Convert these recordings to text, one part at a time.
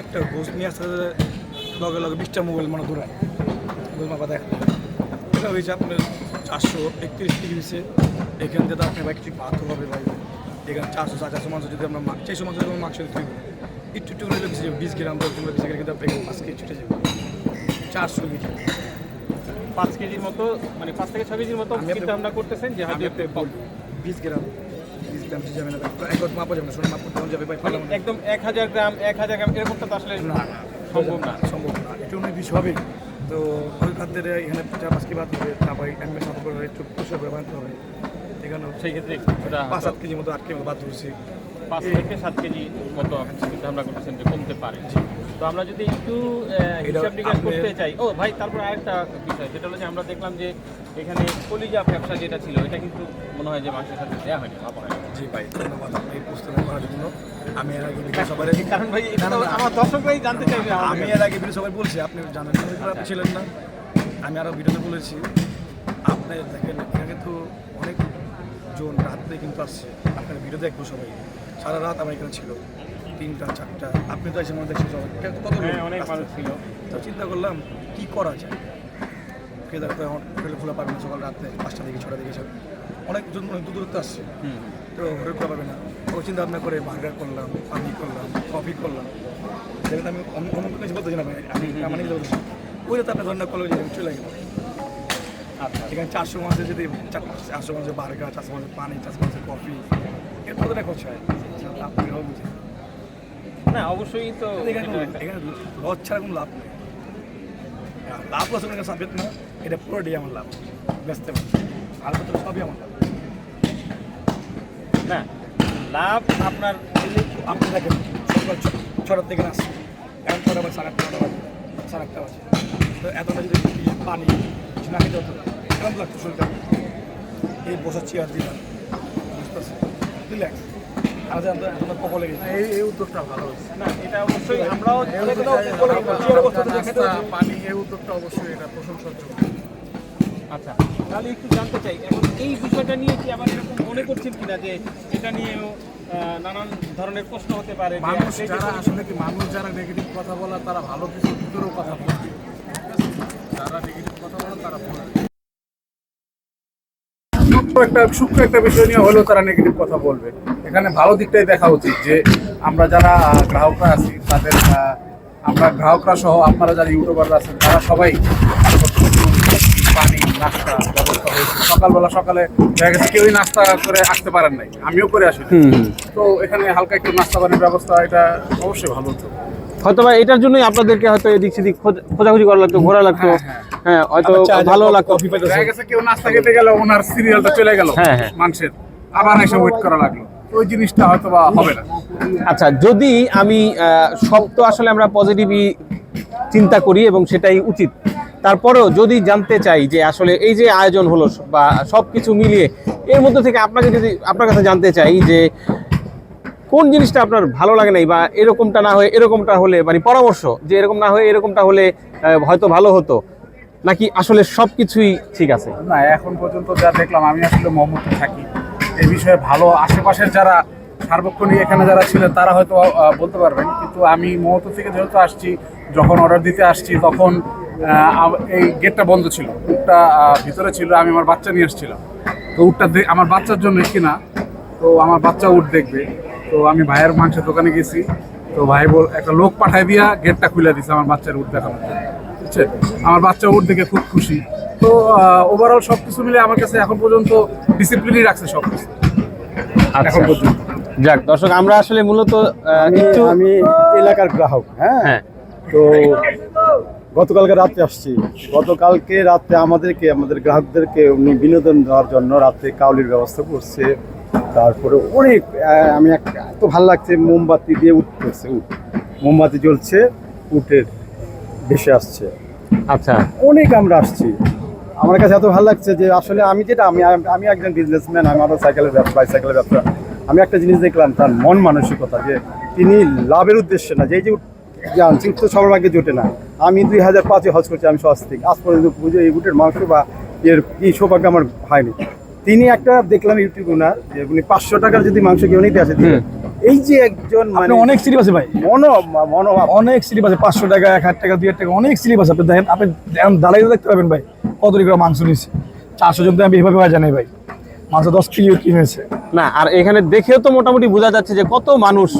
একটা গোস নিয়ে আসতে লগে লগে বিশটা মোবাইল মানে দূরায় গোস মাপা দেখা এটা হয়েছে আপনার চারশো একত্রিশ ডিগ্রি হয়েছে এখান থেকে আপনার ভাই কিছু পাথর হবে ভাই। এখানে চারশো সাড়ে চারশো মাংস যদি আমরা চারশো মাংস যদি মাংস তুলব, একটু একটু বিশ গ্রাম, দশ গ্রাম বেশি করে কিন্তু আপনার কেজি ছুটে যাবে। চারশো কেজি। পাঁচ কেজির মতো মানে পাঁচ থেকে ছয় কেজির মতো আমি আপনার- চিন্তা ভাবনা করতেছেন যে হয়তো বিশ গ্রাম মানে একদম এক হাজার গ্রাম এক হাজার গ্রাম তো আসলে না সম্ভব না। সম্ভব না। একটু অনেক বেশি হবে। তো ওই খাদ্যের এখানে চার পাঁচ কেজি ভাত হবে তারপর এমনি সাথে করে একটু পুষে করে বানাতে হবে। এখানে সেই ক্ষেত্রে পাঁচ সাত কেজি মতো আট কেজি মতো ভাত ধরছি। পাঁচ থেকে সাত কেজি মতো চিন্তা ভাবনা করতেছেন যে কমতে পারে। তো আমরা যদি একটু হিসাব নিকাশ করতে চাই। ও ভাই তারপর আরেকটা বিষয় সেটা হলো যে আমরা দেখলাম যে এখানে কলিজা ব্যবসা যেটা ছিল এটা কিন্তু মনে হয় যে মাংসের সাথে দেওয়া হয়নি ভাবা হয়নি। জি ভাই ধন্যবাদ এই প্রশ্নটা করার জন্য। আমি এর আগে সবার কারণ ভাই তো। আমার দর্শকরাই জানতে চাইবে আমি এর আগে ভিডিও সবাই বলছি আপনি জানেন না, আপনি ছিলেন না। আমি আরও ভিডিওতে বলেছি আপনি দেখেন এখানে কিন্তু অনেক জন রাত্রে কিন্তু আসছে। আপনার ভিডিও দেখব সবাই। সারা রাত আমার এখানে ছিল। তিনটা চারটা। আপনি তো এসে মনে এখানে কত ছিল। তো চিন্তা করলাম কি করা যায়? কেদার তো এখন হোটেলে খোলা পাবে না সকাল রাত্রে পাঁচটা দিকে ছটা দিকে সব। অনেক জন দূর দূরত্ব আসছে। হুম। তো হোটেল খোলা পাবে না। ও চিন্তা ভাবনা করে বার্গার করলাম পানি করলাম কফি করলাম। যেটা আমি অন্য কিছু বলতেছি না আমি আমার নিজে বলতেছি ওইটা তো আপনার ধরনের কলেজে চলে গেল আচ্ছা। এখানে চারশো মাসে যদি চার- চারশো মাসে বার্গার চারশো মাসে পানি চারশো মাসে কফি এর কতটা খরচ হয়। আপনি বুঝেন না অবশ্যই তো এখানে এখানে লস ছাড়া কোনো লাভ নেই। আর লাভ লস কোনো সাবজেক্ট না এটা পুরোটাই আমার লাভ। ব্যস্ত আর তো সবই আমার লাভ। না লাভ আপনার আপনি দেখেন সকাল ছটার থেকে আসছে এখন ছটা বাজে সাড়ে আটটা বাজে সাড়ে আটটা বাজে। তো এতটা যদি পানি কিছু না খেতে হতো কেমন লাগতো শরীরটা? এই বসার চেয়ার দিলাম বুঝতেছি রিল্যাক্স এই এই উদ্যোগটা ভালো হয়েছে না এটা অবশ্যই আমরাও এই অনেক উদ্যোগটা কোথাও বলে হালকা চেয়ার হালকা বসতে তো নাস্তা, দেখাতে হচ্ছে। পানি এই উদ্যোগটা অবশ্যই এটা প্রশংসাযোগ্য আচ্ছা তাহলে একটু জানতে চাই এখন এই বিষয়টা নিয়ে কি আবার এরকম মনে করছেন কিনা যে এটা নিয়েও নানান ধরনের প্রশ্ন হতে পারে মানুষ যারা আসলে কি মানুষ যারা নেগেটিভ কথা বলা তারা ভালো কিছু ভিতরেও কথা আছে? যারা নেগেটিভ কথা বলে তারা একটা সূক্ষ্ম একটা বিষয় নিয়ে হলেও তারা নেগেটিভ কথা বলবে। এখানে ভালো দিকটাই দেখা উচিত যে আমরা যারা গ্রাহকরা আছি তাদের আমরা গ্রাহকরা সহ আপনারা যারা ইউটিউবাররা আছেন তারা সবাই পানি নাস্তা ব্যবস্থা হয়েছে। সকালবেলা সকালে দেখা গেছে কেউই নাস্তা করে আসতে পারেন নাই। আমিও করে আসি তো এখানে হালকা একটু নাস্তা পানির ব্যবস্থা এটা অবশ্যই ভালো হতো হয়তো বা এটার জন্যই আপনাদেরকে হয়তো এদিক সেদিক খোঁজাখুঁজি করা লাগতো ঘোরা লাগতো। হ্যাঁ, হ্যাঁ। হ্যাঁ হয়তো ভালো লাগতো। কেউ নাস্তা খেতে গেল ওনার সিরিয়ালটা চলে গেল হ্যাঁ, হ্যাঁ। মানুষের। আবার এসে ওয়েট করা লাগল। ওই জিনিসটা হয়তো বা হবে না। আচ্ছা যদি আমি আহ, সব তো আসলে আমরা পজিটিভই চিন্তা করি এবং সেটাই উচিত। তারপরেও যদি জানতে চাই যে আসলে এই যে আয়োজন হলো বা সব কিছু মিলিয়ে এর মধ্যে থেকে আপনাকে যদি আপনার কাছে জানতে চাই যে কোন জিনিসটা আপনার ভালো লাগে নাই বা এরকমটা না হয়ে এরকমটা হলে মানে পরামর্শ যে এরকম না হয়ে এরকমটা হলে হয়তো ভালো হতো, নাকি আসলে সব কিছুই ঠিক আছে? না, এখন পর্যন্ত যা দেখলাম, আমি আসলে মোহাম্মদে থাকি। এই বিষয়ে ভালো আশেপাশের যারা সার্বক্ষণিক এখানে যারা ছিলেন, তারা হয়তো বলতে পারবেন। কিন্তু আমি মোহাম্মদ থেকে যেহেতু আসছি, যখন অর্ডার দিতে আসছি, তখন এই গেটটা বন্ধ ছিল। উটটা ভিতরে ছিল, আমি আমার বাচ্চা নিয়ে এসেছিলাম। তো উটটা আমার বাচ্চার জন্য কিনা, তো আমার বাচ্চা উট দেখবে। তো আমি ভাইয়ের মাংসের দোকানে গেছি। তো ভাই বল একটা লোক পাঠায় দিয়া গেটটা খুলে দিছে আমার বাচ্চার দেখানোর জন্য বুঝছেন আমার বাচ্চা উট দেখে খুব খুশি। তো ওভারঅল সব কিছু মিলে আমার কাছে এখন পর্যন্ত ডিসিপ্লিনই রাখছে সব কিছু এখন পর্যন্ত। যাক দর্শক আমরা আসলে মূলত আমি একটু আমি এলাকার গ্রাহক হ্যাঁ? হ্যাঁ। তো গতকালকে রাত্রে আসছি। গতকালকে রাত্রে আমাদেরকে আমাদের গ্রাহকদেরকে উনি বিনোদন দেওয়ার জন্য রাত্রে কাউলির ব্যবস্থা করছে। তারপরে অনেক আমি এক- এত ভালো লাগছে মোমবাতি দিয়ে উঠতেছে উঠ। মোমবাতি জ্বলছে উঠের ভেসে আসছে। আচ্ছা। অনেক আমরা আসছি। আমার কাছে এত ভালো লাগছে যে আসলে আমি যেটা আমি আমি একজন বিজনেসম্যান আমারও সাইকেলের ব্যবসা বাইসাইকেলের ব্যবসা। আমি একটা জিনিস দেখলাম তার মন মানসিকতা যে তিনি লাভের উদ্দেশ্যে না যে যে যে আনছি তো সবার ভাগ্যে জোটে না। আমি দুই হাজার পাঁচে হজ করছি আমি স্বস্তিক আজ পর্যন্ত পুজো এই বুটের মাংস বা এর এই সৌভাগ্য আমার হয়নি। তিনি একটা দেখলাম ইউটিউব না যে উনি পাঁচশো টাকার যদি মাংস কেউ নিতে আসে। এই যে একজন মানে অনেক স্লিপ আছে ভাই। মনো মনোভাব। অনেক স্লিপ আছে পাঁচশো টাকা এক হাজার টাকা দুই হাজার টাকা অনেক স্লিপ আছে। আপনি দেখেন আপনি দাঁড়িয়ে দেখতে পাবেন ভাই কত করে মাংস নিচ্ছে চারশো জন তো আমি এইভাবে হয় জানি ভাই। মাংস দশ কেজি কিনেছে না আর এখানে দেখেও তো মোটামুটি বোঝা যাচ্ছে যে কত মানুষ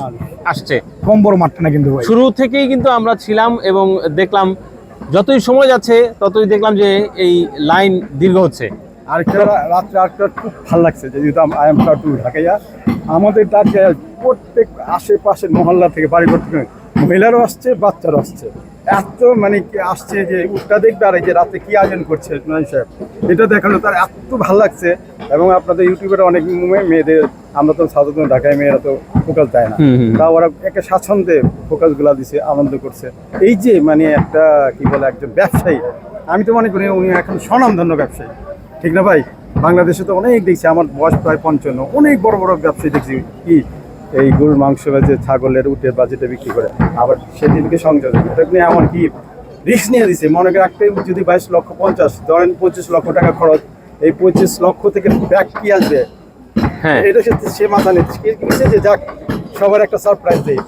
আসছে। কম বড় মাঠটা না কিন্তু ভাই। শুরু থেকেই কিন্তু আমরা ছিলাম এবং দেখলাম যতই সময় যাচ্ছে ততই দেখলাম যে এই লাইন দীর্ঘ হচ্ছে। আরেকটা রাত্রে আরেকটা খুব ভালো লাগছে যে যেহেতু আই এম টু ঢাকাইয়া। আমাদের ডাকে প্রত্যেক আশেপাশের মহল্লা থেকে বাড়ি ঘর থেকে মহিলারও আসছে বাচ্চারও আসছে। এত মানে কি আসছে যে উঠটা দেখবে আর এই যে রাতে কি আয়োজন করছে নয় সাহেব। এটা দেখানো তার এত ভালো লাগছে এবং আপনাদের ইউটিউবের অনেক মেয়েদের আমরা তো সাধারণত ঢাকায় মেয়েরা তো ফোকাস দেয় না। তা ওরা একটা স্বাচ্ছন্দ্যে ফোকাসগুলা দিছে আনন্দ করছে। এই যে মানে একটা কি বলে একজন ব্যবসায়ী আমি তো মনে করি উনি এখন স্বনামধন্য ব্যবসায়ী। ঠিক না ভাই? বাংলাদেশে তো অনেক দেখছি আমার বয়স প্রায় পঞ্চান্ন। অনেক বড় বড় ব্যবসায়ী দেখছি কি এই গরুর মাংস বেচে ছাগলের উটের বাজেটে বিক্রি করে আবার সেদিনকে সংযোগ এটা নিয়ে এমন কি রিস্ক নিয়ে দিছে। মনে করেন একটা যদি বাইশ লক্ষ পঞ্চাশ ধরেন পঁচিশ লক্ষ টাকা খরচ এই পঁচিশ লক্ষ থেকে ব্যাক কি আসবে? হ্যাঁ। এটা সে সে মাথা নিচ্ছে। যে যাক সবার একটা সারপ্রাইজ দেই।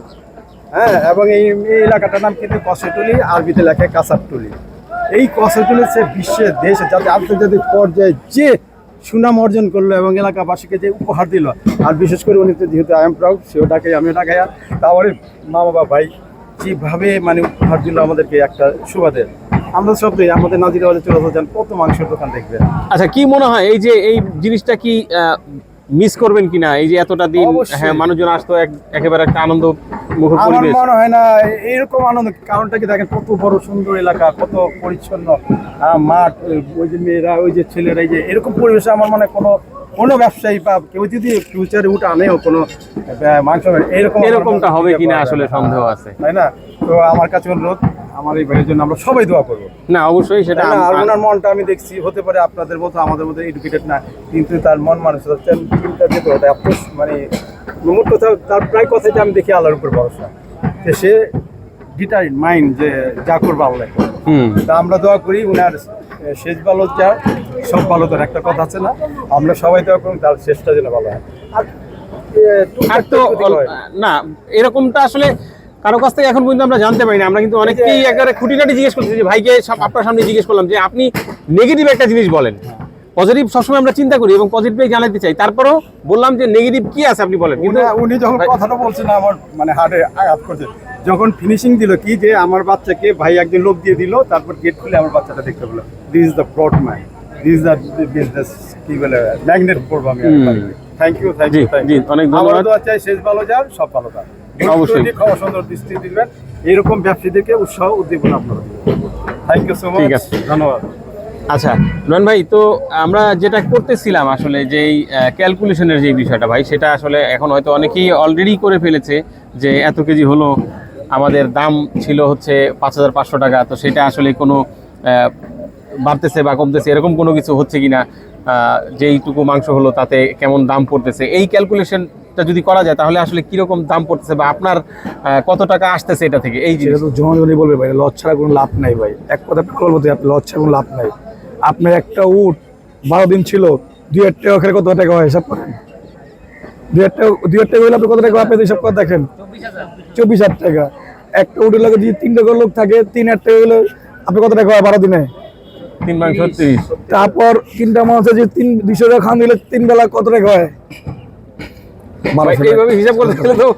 হ্যাঁ এবং এই এই এলাকাটার নাম কিন্তু কসেটুলি আরবিতে লেখে কাসারটুলি এই কসেটুলি সে বিশ্বের দেশে যাতে আন্তর্জাতিক পর্যায়ে যে সুনাম অর্জন করল এবং এলাকাবাসীকে যে উপহার দিল, আর বিশেষ করে উনি তো যেহেতু আই এম প্রাউড সেও ডাকাই আমিও ডাকাইয়া তারপরে মা বাবা ভাই যেভাবে মানে উপহার দিল আমাদেরকে একটা সুবাদে। আমরা সব আমাদের নাজির চলে যান, কত মাংসের দোকান দেখবেন। আচ্ছা কি মনে হয় এই যে, এই জিনিসটা কি মিস করবেন কিনা? এই যে এতটা দিন হ্যাঁ মানুষজন আসতো একেবারে একটা আনন্দ মুখ পরিবেশ মনে হয় না এইরকম আনন্দ কারণটা কি দেখেন কত বড় সুন্দর এলাকা কত পরিচ্ছন্ন মাঠ ওই- যে মেয়েরা ওই যে ছেলেরা এই যে এরকম পরিবেশে আমার মনে কোনো কোনো ব্যবসায়ী বা কেউ যদি ফিউচারে উঠে আনেও কোনো মাংস এরকম এরকমটা হবে কিনা আসলে সন্দেহ আছে। তাই না? তো আমার কাছে অনুরোধ আমার এই ভাইয়ের জন্য আমরা সবাই দোয়া করব না অবশ্যই সেটা আর ওনার মনটা আমি দেখছি হতে পারে আপনাদের মতো আমাদের মতো এডুকেটেড না কিন্তু তার মন মানুষ চিন্তা যেত মানে মোট কথা তার প্রায় কথাটা আমি দেখি আল্লাহর উপর ভরসা যে সে ডিটারিন মাইন্ড যে যা করব আল্লাহ। তা আমরা দোয়া করি উনার শেষ ভালো যা সব ভালো তার একটা কথা আছে না আমরা সবাই দোয়া করি তার শেষটা যেন ভালো হয় আর তো। না এরকমটা আসলে কারও কাছ থেকে এখন পর্যন্ত আমরা জানতে পারি না। আমরা কিন্তু অনেকেই একেবারে খুঁটিনাটি জিজ্ঞেস করছি যে ভাইকে সব আপনার সামনে জিজ্ঞেস করলাম যে আপনি নেগেটিভ একটা জিনিস বলেন। পজিটিভ সবসময় আমরা চিন্তা করি এবং পজিটিভই জানাতে চাই। তারপরেও বললাম যে নেগেটিভ কি আছে আপনি বলেন। কিন্তু উনি- যখন কথাটা বলছেন আমার মানে হার্টে আঘাত করছে। যখন ফিনিশিং দিল কি যে আমার বাচ্চাকে ভাই একদিন লোক দিয়ে দিল তারপর গেট খুলে আমার বাচ্চাটা দেখতে পেল। This is the broad man this is the business কি বলে ম্যাগনেট করব আমি thank you thank you thank you অনেক ধন্যবাদ। চাই শেষ ভালো যান সব ভালো যান অবশ্যই। খবর সুন্দর দৃষ্টি দিবেন এরকম ব্যবসায়ীদেরকে উৎসাহ উদ্দীপনা আপনারা থ্যাংক ইউ সো মাচ ঠিক আছে। ধন্যবাদ আচ্ছা নয়ন ভাই তো আমরা যেটা করতেছিলাম আসলে যেই ক্যালকুলেশনের যে বিষয়টা ভাই সেটা আসলে এখন হয়তো অনেকেই অলরেডি করে ফেলেছে যে এত কেজি হলো আমাদের দাম ছিল হচ্ছে পাঁচ হাজার পাঁচশো টাকা তো সেটা আসলে কোনো বাড়তেছে বা কমতেছে এরকম কোনো কিছু হচ্ছে কিনা আহ, যেইটুকু মাংস হলো তাতে কেমন দাম পড়তেছে এই ক্যালকুলেশনটা যদি করা যায় তাহলে আসলে কীরকম দাম পড়তেছে বা আপনার কত টাকা আসতেছে এটা থেকে? এই জিনিস জনজনই বলবে ভাই লস ছাড়া কোনো লাভ নাই ভাই। এক কথা বলতে লস ছাড়া কোনো লাভ নাই। আপনার একটা উট বারো দিন ছিল দুই হাজার টাকা খেলে কত টাকা হয় হিসাব করেন? দুই হাজার টাকা দুই হাজার টাকা হলে আপনি কত টাকা আপনি হিসাব করে দেখেন? চব্বিশ হাজার টাকা। একটা উটের লাগে যদি তিনটা করে লোক থাকে তিন হাজার টাকা হলে আপনি কত টাকা হয় বারো দিনে? তিন তারপর তিনটা মানুষের যে তিন দুশো টাকা খান দিলে তিন বেলা কত টাকা হয়। এইভাবে হিসাব করতে গেলে তো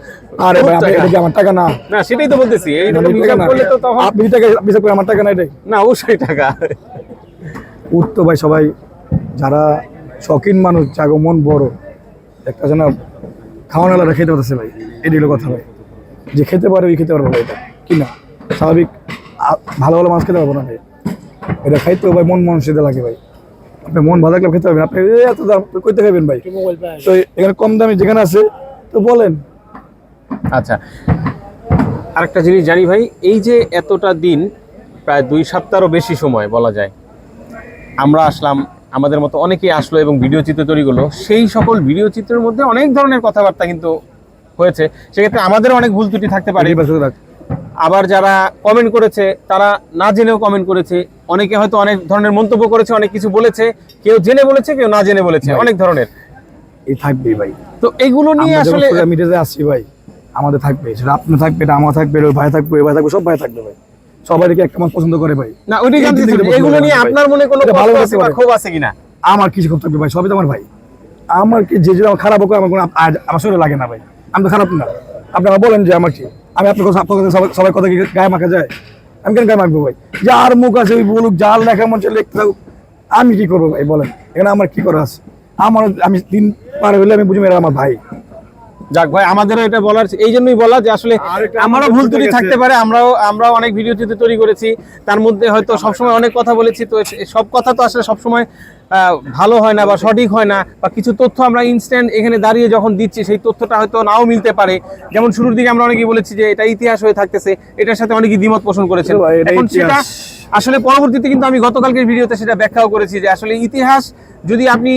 আরে ভাই আপনি- এটা কি আমার টাকা না? না সেটাই তো বলতেছি এই টাকা হিসাব করলে তো তখন আপনি টাকা হিসাব করে আমার টাকা না এটাই? না অবশ্যই টাকা। উঠতো ভাই সবাই যারা শখিন মানুষ যাগো মন বড় একটা যেন খাওয়ানালারা খেতে পারতেছে ভাই এটি হলো কথা ভাই। যে খেতে পারে ওই খেতে পারব এটা। কি না? স্বাভাবিক ভালো ভালো মাছ খেতে পারব না ভাই। এটা খাইতেও ভাই মন মন সেটা লাগে ভাই। আপনি মন ভালো লাগলে খেতে পারবেন। আপনি এত দাম কইতে খাবেন ভাই? তো এখানে কম দামে যেখানে আছে তো বলেন। আচ্ছা। আরেকটা জিনিস জানি ভাই এই যে এতটা দিন প্রায় দুই সপ্তাহেরও বেশি সময় বলা যায় আমরা আসলাম আমাদের মতো অনেকেই আসলো এবং ভিডিও চিত্র তৈরি করল সেই সকল ভিডিও চিত্রের মধ্যে অনেক ধরনের কথাবার্তা কিন্তু হয়েছে। সেক্ষেত্রে আমাদের অনেক ভুল ত্রুটি থাকতে পারে। আবার যারা কমেন্ট করেছে তারা না জেনেও কমেন্ট করেছে। অনেকে হয়তো অনেক ধরনের মন্তব্য করেছে অনেক কিছু বলেছে। কেউ জেনে বলেছে কেউ না জেনে বলেছে অনেক ধরনের। এই থাকবেই ভাই। তো এইগুলো নিয়ে আসলে সোশ্যাল মিডিয়াতে আসছি ভাই আমাদের থাকবে সেটা আপনি থাকবে এটা আমার থাকবে ওই ভাই থাকবে ওই ভাই থাকবে সব ভাই থাকবে ভাই। সবাইকে একটা মানুষ পছন্দ করে ভাই। না ওইটাই জানতে এগুলো নিয়ে আপনার মনে কোনো ভালো আছে বা। ক্ষোভ আছে কিনা? আমার কিছু ক্ষোভ থাকবে ভাই সবই তো আমার ভাই। আমার কি যে যে আমার খারাপ হোক আমার কোনো আমার শরীরে লাগে না ভাই। আমি তো খারাপ না। আপনি আমার বলেন যে আমার কি? আমি আপনার কথা আপনার কথা সবাই- কথা গায়ে মাখা যায়? আমি কেন গায়ে মাখবো ভাই? যার মুখ আছে ওই বলুক যার লেখা চাই লিখতে থাকুক আমি কি করব ভাই বলেন? এখানে আমার কি করা আছে? আমার আমি দিন পার হইলে আমি বুঝি এরা আমার ভাই। যাক ভাই আমাদেরও এটা বলার এই জন্যই বলা যে আসলে আমারও ভুল ত্রুটি থাকতে পারে আমরাও আমরাও অনেক ভিডিও তৈরি করেছি। তার মধ্যে হয়তো সবসময় অনেক কথা বলেছি তো সব কথা তো আসলে সবসময় ভালো হয় না বা সঠিক হয় না বা কিছু তথ্য আমরা ইনস্ট্যান্ট এখানে দাঁড়িয়ে যখন দিচ্ছি সেই তথ্যটা হয়তো নাও মিলতে পারে। যেমন শুরুর দিকে আমরা অনেকেই বলেছি যে এটা ইতিহাস হয়ে থাকতেছে এটার সাথে অনেকেই দ্বিমত পোষণ করেছেন। এখন সেটা আসলে পরবর্তীতে কিন্তু আমি গতকালকের ভিডিওতে সেটা ব্যাখ্যাও করেছি যে আসলে ইতিহাস যদি আপনি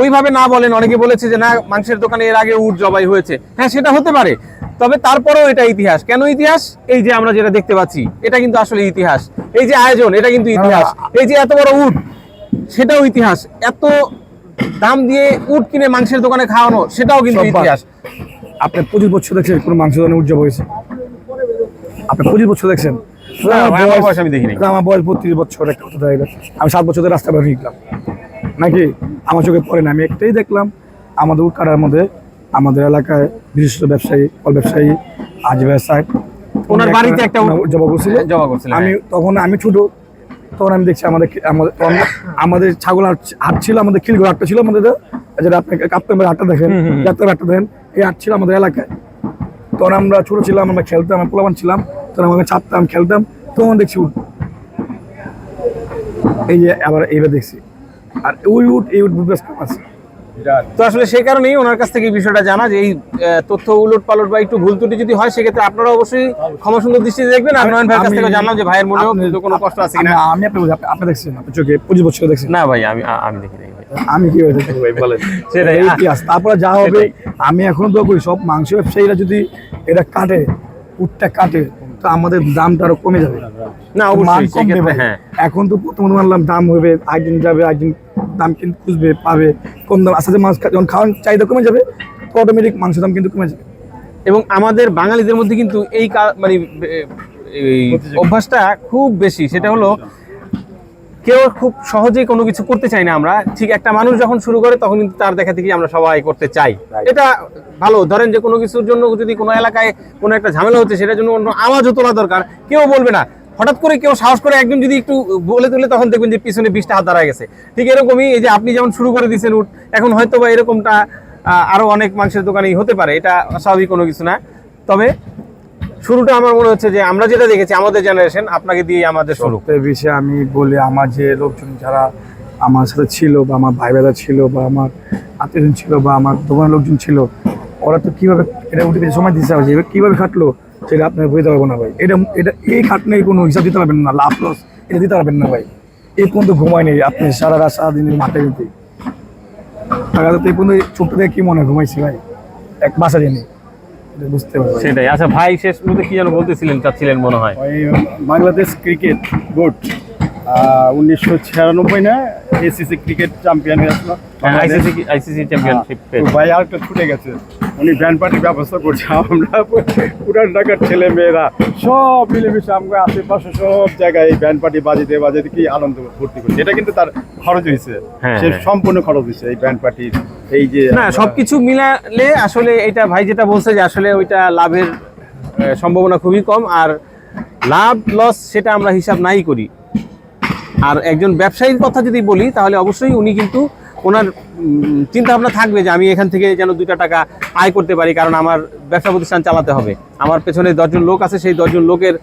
ওইভাবে না বলেন অনেকে বলেছে যে না মাংসের দোকানে এর আগে উট জবাই হয়েছে। হ্যাঁ সেটা হতে পারে। তবে তারপরেও এটা ইতিহাস। কেন ইতিহাস? এই যে আমরা যেটা দেখতে পাচ্ছি এটা কিন্তু আসলে ইতিহাস। এই যে আয়োজন এটা কিন্তু ইতিহাস। এই যে এত বড় উট সেটাও ইতিহাস। এত দাম দিয়ে উট কিনে মাংসের দোকানে খাওয়ানো সেটাও কিন্তু ইতিহাস। আপনি পঁচিশ বছর দেখছেন কোনো মাংস দোকানে উৎসব হয়েছে? আপনি পঁচিশ বছর দেখছেন? আমার বয়স বত্রিশ বছর একটা কথা আমি সাত বছরের রাস্তা বের নিলাম নাকি? আমার চোখে পড়ে না। আমি একটাই দেখলাম আমাদের উটকাটার মধ্যে আমাদের এলাকায় বিশিষ্ট ব্যবসায়ী ফল ব্যবসায়ী আজ ব্যবসায় ওনার বাড়িতে একটা উট- জবা করছিল। জবা করছিলেন, আমি হ্যাঁ। তখন আমি ছোট তখন আমি দেখছি আমাদের আমাদের আমাদের ছাগল হাট ছিল আমাদের খিলগড় হাটটা ছিল আমাদের যেটা আপনি কাপ্তামের হাটটা দেখেন যাত্রার হাটটা দেখেন এই হাট ছিল আমাদের এলাকায়। তখন আমরা ছোট ছিলাম আমরা খেলতাম আমরা পোলাবান ছিলাম তখন আমাকে চাপতাম খেলতাম তখন দেখছি উঠ। এই যে আবার এইবার দেখছি। আর ওই উঠ এই উঠ কম আছে। তো আসলে সেই কারণেই ওনার কাছ থেকে বিষয়টা জানা যে এই তথ্য উলট পালট বা একটু ভুল ত্রুটি যদি হয় সেক্ষেত্রে আপনারা অবশ্যই ক্ষমা সুন্দর দৃষ্টিতে দেখবেন। আর নয়ন ভাইয়ের কাছ থেকে জানলাম যে ভাইয়ের মনেও কোনো কষ্ট আছে কিনা। আমি- আপনি আপনি- দেখছেন আপনি চোখে পঁচিশ বছর দেখছেন। না ভাই আমি আমি দেখি আমি কি হয়েছে? ভাই বলেন। সেটাই, ইতিহাস। তারপরে যা হবে। আমি এখন তো করি সব মাংস ব্যবসায়ীরা যদি এটা কাটে উটটা কাটে তো আমাদের দামটা আরও কমে যাবে। না অবশ্যই সেক্ষেত্রে হ্যাঁ। এখন তো প্রথম মানলাম দাম হবে একদিন যাবে একদিন দাম কিন্তু খুঁজবে পাবে। কম দাম আস্তে মাছ যখন খাওয়ার চাহিদা কমে যাবে অটোমেটিক মাংস দাম কিন্তু কমে যাবে। এবং আমাদের বাঙালিদের মধ্যে কিন্তু এই মানে অভ্যাসটা খুব বেশি। সেটা হলো কেউ খুব সহজেই কোনো কিছু করতে চাই না আমরা। ঠিক একটা মানুষ যখন শুরু করে তখন কিন্তু তার দেখা থেকে আমরা সবাই করতে চাই। এটা ভালো। ধরেন যে কোনো কিছুর জন্য যদি কোনো এলাকায় কোনো একটা ঝামেলা হচ্ছে সেটার জন্য অন্য আওয়াজও তোলা দরকার। কেউ বলবে না। হঠাৎ করে কেউ সাহস করে একজন যদি একটু বলে তুলে তখন দেখবেন যে পিছনে বিশটা হাত দাঁড়ায় গেছে। ঠিক এরকমই এই যে আপনি যেমন শুরু করে দিয়েছেন উঠ এখন হয়তো বা এরকমটা আরও অনেক মাংসের দোকানেই হতে পারে। এটা স্বাভাবিক কোনো কিছু না। তবে শুরুটা আমার মনে হচ্ছে যে আমরা যেটা দেখেছি আমাদের জেনারেশন আপনাকে দিয়ে আমাদের শুরু। সবথেকে বেশি আমি বলি আমার যে লোকজন যারা আমার সাথে ছিল বা আমার ভাই বেদা ছিল বা আমার আত্মীয়জন ছিল বা আমার দোকানের লোকজন ছিল ওরা তো কীভাবে এটা উঠে সময় দিতে হবে এবার কীভাবে খাটলো সেটা আপনার বুঝতে পারব না ভাই। এটা এটা এই খাটনের কোনো হিসাব দিতে পারবেন না লাভ লস এটা দিতে পারবেন না ভাই। এই পর্যন্ত ঘুমায়নি আপনি সারা রাত সারাদিন মাঠে কিন্তু টাকা তো এই পর্যন্ত ছোট্ট থেকে কী মনে হয় ঘুমাইছি ভাই। এক বাসা জানি। বুঝতে পারব সেটাই। আচ্ছা ভাই শেষ মুহূর্তে কি যেন বলতেছিলেন চাচ্ছিলেন মনে হয়? Bangladesh cricket board. উনিশশো ছিয়ানব্বই না এসিসি ক্রিকেট চ্যাম্পিয়ন হয়েছিল। আইসিসি আইসিসি চ্যাম্পিয়নশিপ ভাই আরেকটা ছুটে গেছে। উনি ব্যান্ড পার্টির ব্যবস্থা করছে। আমরা পুরান ঢাকার ছেলে মেয়েরা সব মিলেমিশে আমরা আশেপাশে সব জায়গায় এই ব্যান্ড পার্টি বাজিতে বাজিতে কি আনন্দ ভর্তি করছে। এটা কিন্তু তার খরচ হয়েছে। হ্যাঁ, সে হ্যাঁ। সম্পূর্ণ খরচ হয়েছে এই ব্যান্ড পার্টির এই যে না সবকিছু মিলালে আসলে এটা ভাই যেটা বলছে যে আসলে ওইটা লাভের সম্ভাবনা খুবই কম। আর লাভ লস সেটা আমরা হিসাব নাই করি। আর একজন ব্যবসায়ীর কথা যদি বলি তাহলে অবশ্যই উনি কিন্তু ওনার চিন্তা ভাবনা থাকবে যে আমি এখান থেকে যেন দুইটা টাকা আয় করতে পারি কারণ আমার ব্যবসা প্রতিষ্ঠান চালাতে হবে। আমার পেছনে দশজন লোক আছে সেই দশজন লোকের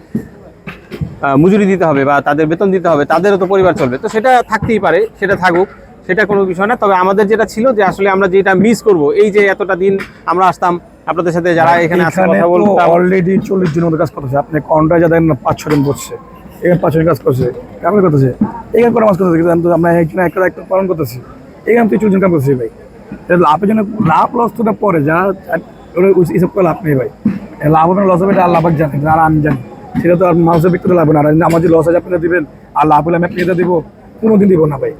মজুরি দিতে হবে বা তাদের বেতন দিতে হবে তাদেরও তো পরিবার চলবে। তো সেটা থাকতেই পারে সেটা থাকুক সেটা কোনো বিষয় না। তবে আমাদের যেটা ছিল যে আসলে আমরা যেটা মিস করব এই যে এতটা দিন আমরা আসতাম আপনাদের সাথে যারা এখানে আসতে কথা বলতাম। অলরেডি চল্লিশ জনের কাজ করতেছে। আপনি কন্ট্রা যা দেখেন না পাঁচ ছজন বসছে। এখানে পাঁচজন কাজ করছে কেমন করতেছে। এখানে কোনো কাজ করতেছে কিন্তু আমরা এখানে একটা একটা পালন করতেছি। এখানে তুই চল্লিশ জন কাজ করতেছি ভাই। লাভের জন্য লাভ লস তো পরে যারা ওরা এইসব করে লাভ নেই ভাই। লাভ হবে লস হবে এটা আল্লাহ পাক জানে আর আমি জানি। সেটা তো আর মানুষের বিক্রি লাগবে না। আর আমার যে লস আছে আপনারা দিবেন। আর লাভ হলে আমি আপনাকে দিব। কোনোদিন দিব না ভাই।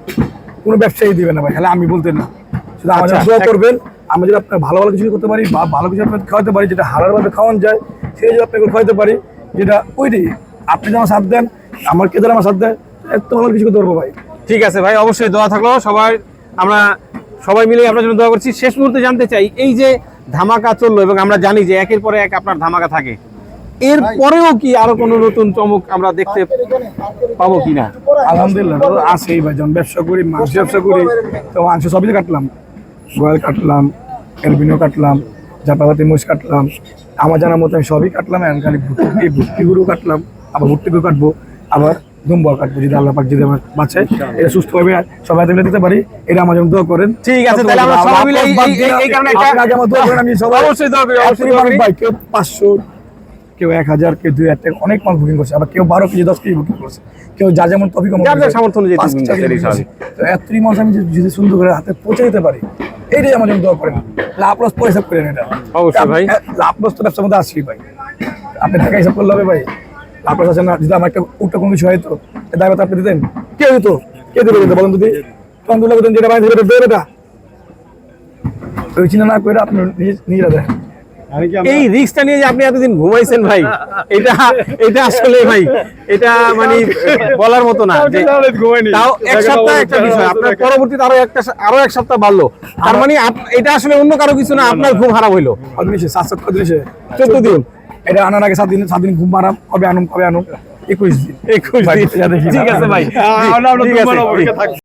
কোনো ব্যবসায়ী দিবে না ভাই তাহলে আমি বলতে না। শুধু আমার আচ্ছা, দোয়া করবেন। আমি যদি আপনার ভালো ভালো কিছু করতে পারি বা ভালো কিছু আপনাকে খাওয়াতে পারি যেটা হালালভাবে খাওয়ানো যায় সেটা যদি আপনাকে খাওয়াতে পারি যেটা ওইটাই আপনি যেমন সাথ দেন আমার কেদার আমার সাথ দেয়? এত ভালো কিছু করতে পারব ভাই। ঠিক আছে ভাই অবশ্যই দোয়া থাকল। সবাই আমরা সবাই মিলে আপনার জন্য দোয়া করছি। শেষ মুহূর্তে জানতে চাই এই যে ধামাকা চলল এবং আমরা জানি যে একের পরে এক আপনার ধামাকা থাকে এর পরেও কি আরও কোনো নতুন চমক আমরা দেখতে পাবো কিনা? আলহামদুলিল্লাহ তো আছেই ভাই যখন ব্যবসা করি মাংস ব্যবসা করি তো মাংস সবই কাটলাম। গোয়াল কাটলাম এলবিনো কাটলাম জাপাবাতি মোষ কাটলাম আমার জানার মতো আমি সবই কাটলাম এখন খালি ভুট্টি এই গুঁড়ো কাটলাম। আবার ভুট্টি গুঁড়ো কাটবো আবার দুম্বর কাটবো যদি আল্লাহ পাক যদি আমার বাচ্চায় এটা সুস্থভাবে সবাই দিলে দিতে পারি এটা আমার জন্য দোয়া করেন। ঠিক আছে, তাহলে আমরা সবাই মিলে এই- কারণে একটা- আগে আমার দোয়া করেন আমি সবাই অবশ্যই দোয়া করি, অবশ্যই। ভাই কেউ পাঁচশো কেউ এক হাজার কেউ দুই হাজার টাকা অনেক মাল বুকিং করছে আবার কেউ বারো কেজি দশ কেজি বুকিং করছে। কেউ যা যেমন টপিক সামর্থ্য। এতই মানুষ আমি যদি- সুন্দর করে হাতে পৌঁছে দিতে পারি এইটাই আমার জন্য দোয়া করেন। লাভ লস পয়সা করেন এটা। অবশ্যই ভাই। লাভ লস তো ব্যবসার মধ্যে আসি ভাই। আপনি টাকা হিসাব করলে হবে ভাই। লস আছে না যদি আমার একটা উল্টা কোনো কিছু হয়তো দায়িত্ব আপনি দিতেন। কে দিত? কে দেবে দিতে বলেন যদি তখন দুলা যেটা বাইরে ধরে দেবে এটা। ওই চিন্তা না করে আপনি নিজেরা এই রিস্কটা নিয়ে যে আপনি এতদিন ঘুমাইছেন ভাই এটা এটা আসলে ভাই এটা মানে বলার মতো না তাও এক সপ্তাহ একটা বিষয় আপনার পরবর্তীতে আরও একটা আরও এক সপ্তাহ বাড়লো। তার মানে এটা আসলে অন্য কারও কিছু না আপনার ঘুম হারাম হইল। সাত সাত দিন চোদ্দ দিন। এটা আনার আগে সাত দিন সাত দিন ঘুম মারাম কবে আনুম কবে আনুম? একুশ দিন। একুশ দিন। ঠিক আছে ভাই। আমরা ঠিক আছে,